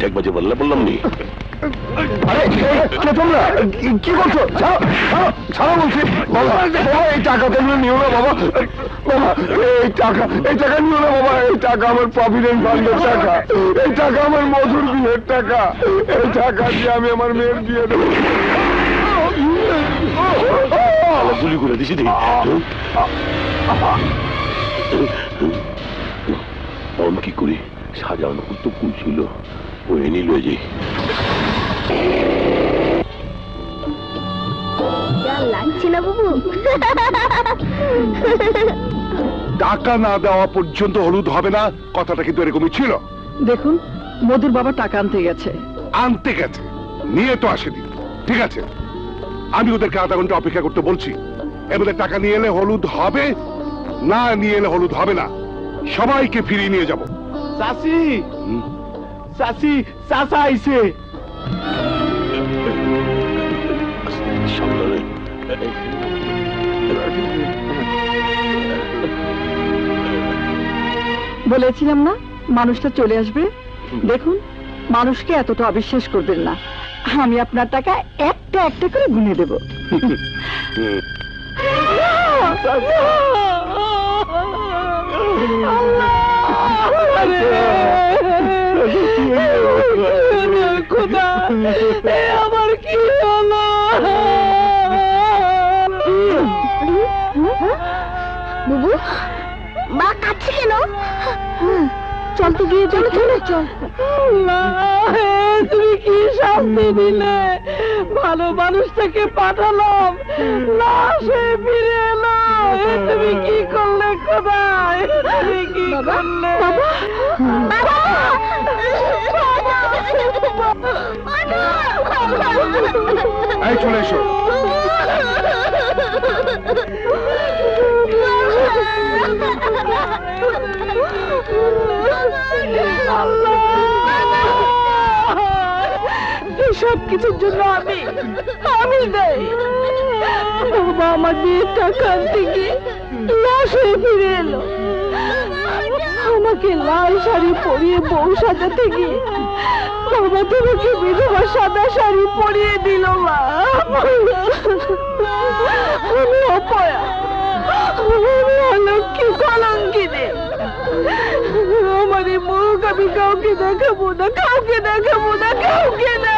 ঠেক বাজে বললে বললাম নি। তোমরা কি- করছ? ছাড়ো বলছি। বাবা এই টাকা তোমরা নিও না বাবা? বাবা এই টাকা এই টাকা নিও না বাবা এই টাকা আমার প্রভিডেন্ট ফান্ডের টাকা এই টাকা আমার মধুর বিয়ের টাকা এই টাকা দিয়ে আমি আমার মেয়ের বিয়ে দেবো। গুলি করে দিছি দেখি। কি করি সাজানো তো কুল ছিল। লাগছে না বাবু টাকা না দেওয়া পর্যন্ত হলুদ হবে না কথাটা কিন্তু এরকমই ছিল। দেখুন মধুর বাবা টাকা আনতে গেছে। আনতে গেছে। নিয়ে তো আসেনি। ঠিক আছে। আমি ওদেরকে আধা ঘণ্টা অপেক্ষা করতে বলছি। এবারে টাকা নিয়ে এলে হলুদ হবে না নিয়ে এলে হলুদ হবে না। সবাইকে ফিরিয়ে নিয়ে যাব। চাচি! চাচি চাচা আইছে। বলেছিলাম না মানুষটা চলে আসবে? দেখুন মানুষকে এতটা অবিশ্বাস করবেন না। আমি আপনার টাকা একটা একটা করে গুনে দেব। আমার কি হলো বুবু মা কাঁদছে কেন? চল তো গিয়ে চলো চলো চল। তুমি কি শান্তি দিলে? ভালো মানুষটাকে পাঠালাম। না সে ফিরে এলো। তুমি কি করলে করলে বাবা। এই চলে এসো। সব কিছুর জন্য আমি আমি দেই বাবা আমার বিয়ের টাকা আনতে গিয়ে লাশ হয়ে ফিরে এলো। আমাকে লাল শাড়ি পরিয়ে বউ সাজাতে গিয়ে বাবা তোমাকে বিধবা সাদা শাড়ি পরিয়ে দিল, মা। আমার মুখ আমি কাউকে দেখাবো না, কাউকে দেখাবো না, কাউকে না।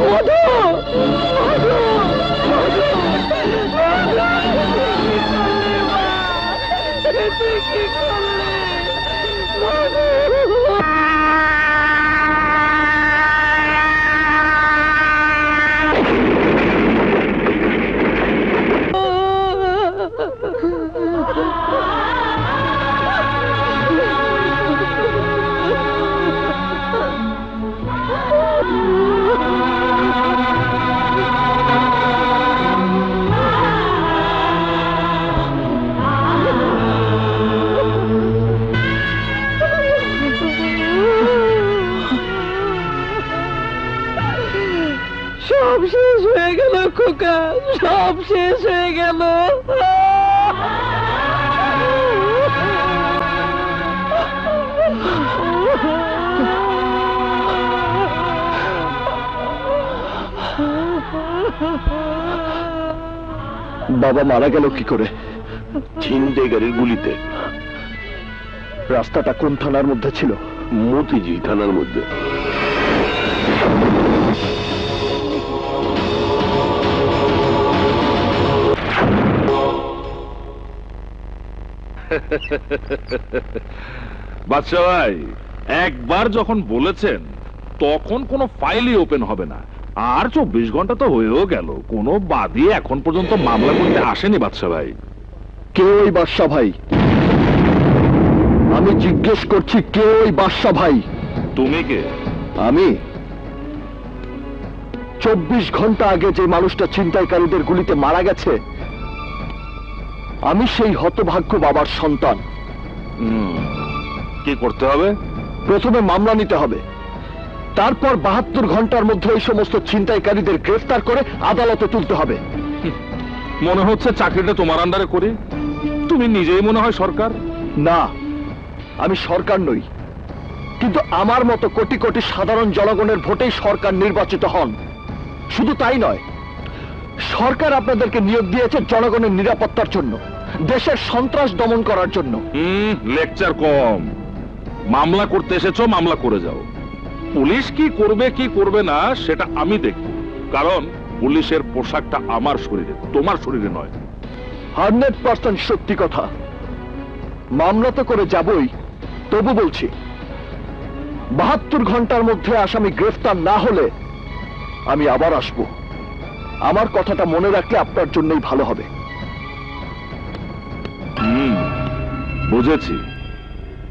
মধু সব খোকা সব শেষ হয়ে গেল। বাবা মারা গেল কি করে? ছিনতে গাড়ির গুলিতে। রাস্তাটা কোন থানার মধ্যে ছিল? মতিঝিল থানার মধ্যে। বাদশা ভাই একবার যখন বলেছেন তখন কোনো ফাইলই ওপেন হবে না। আর চব্বিশ ঘণ্টা তো হয়েও গেল। কোনো বাদী এখন পর্যন্ত মামলা করতে আসেনি ভাই। কে ওই বাদশা ভাই? আমি জিজ্ঞেস করছি কে ওই বাদশা ভাই? তুমি কে? আমি? চব্বিশ ঘণ্টা আগে যে মানুষটা ছিনতাইকারীদের গুলিতে মারা গেছে আমি সেই হতভাগ্য বাবার সন্তান। কি করতে হবে? প্রথমে মামলা নিতে হবে। তারপর বাহাত্তর ঘণ্টার মধ্যে এই সমস্ত ছিনতাইকারীদের গ্রেফতার করে আদালতে তুলতে হবে। মনে হচ্ছে চাকরিটা তোমার আন্ডারে করি। তুমি নিজেই মনে হয় সরকার? না আমি সরকার নই। কিন্তু আমার মতো কোটি কোটি সাধারণ জনগণের ভোটেই সরকার নির্বাচিত হন। শুধু তাই নয় সরকার আপনাদেরকে নিয়োগ দিয়েছে জনগণের নিরাপত্তার জন্য দেশের সন্ত্রাস দমন করার জন্য। হুম লেকচার কম। মামলা করতে এসেছ মামলা করে যাও। পুলিশ কি করবে কি করবে না সেটা আমি দেখব। কারণ পুলিশের পোশাকটা আমার শরীরে তোমার শরীরে নয়। হান্ড্রেড পার্সেন্ট সত্যি কথা। মামলা তো করে যাবই তবু বলছি বাহাত্তর ঘণ্টার মধ্যে আসামি গ্রেফতার না হলে আমি আবার আসব। আমার কথাটা মনে রাখলে আপনার জন্যই ভালো হবে। হুম বুঝেছি।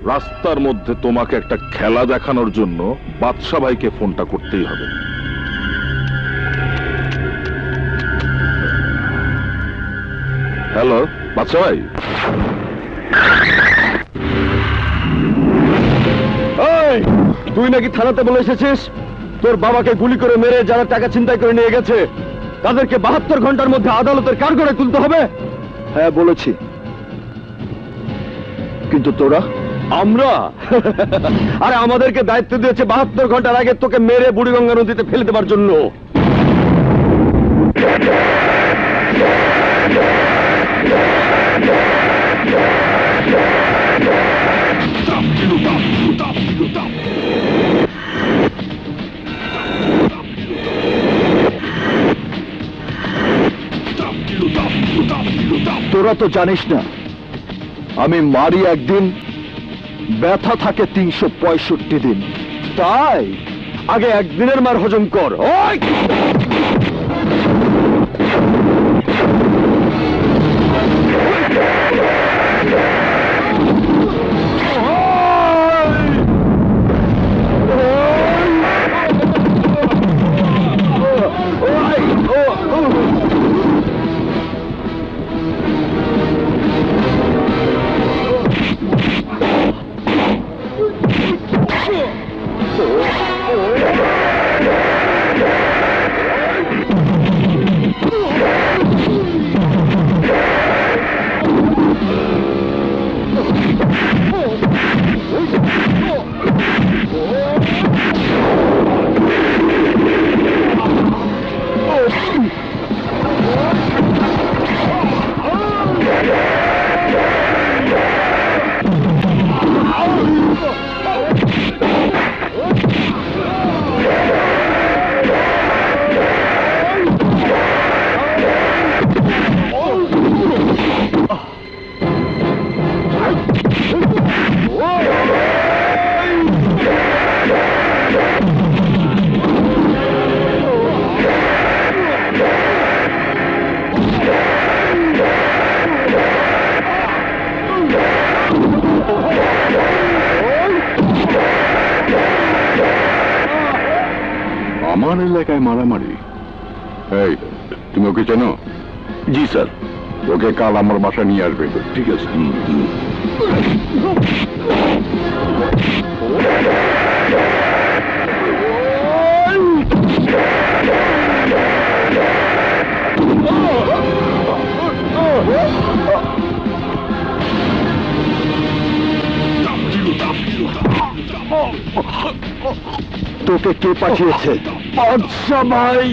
রাস্তার মধ্যে তোমাকে একটা খেলা দেখানোর জন্য বাদশা ভাইকে ফোনটা করতেই হবে। হ্যালো বাদশা ভাই? তুই নাকি থানাতে বলে এসেছিস? তোর বাবাকে গুলি করে মেরে যারা টাকা ছিনতাই করে নিয়ে গেছে। তাদেরকে বাহাত্তর ঘণ্টার মধ্যে আদালতের কারগড়ে তুলতে হবে? হ্যাঁ বলেছি। কিন্তু তোরা? আমরা? আরে আমাদেরকে দায়িত্ব দিয়েছে বাহাত্তর ঘণ্টার আগে তোকে মেরে বুড়িগঙ্গা নদীতে ফেলে দেবার জন্য। তোরা তো জানিস না, আমি মারি একদিন, ব্যথা থাকে তিনশো পঁয়ষট্টি দিন। তাই আগে একদিনের মার হজম কর আমার এলাকায় মারামারি। এই তুমি ওকে চেনো? জি স্যার। ওকে কাল আমার বাসা নিয়ে আসবে। ঠিক আছে। তোকে কে পাঠিয়েছে? আচ্ছা ভাই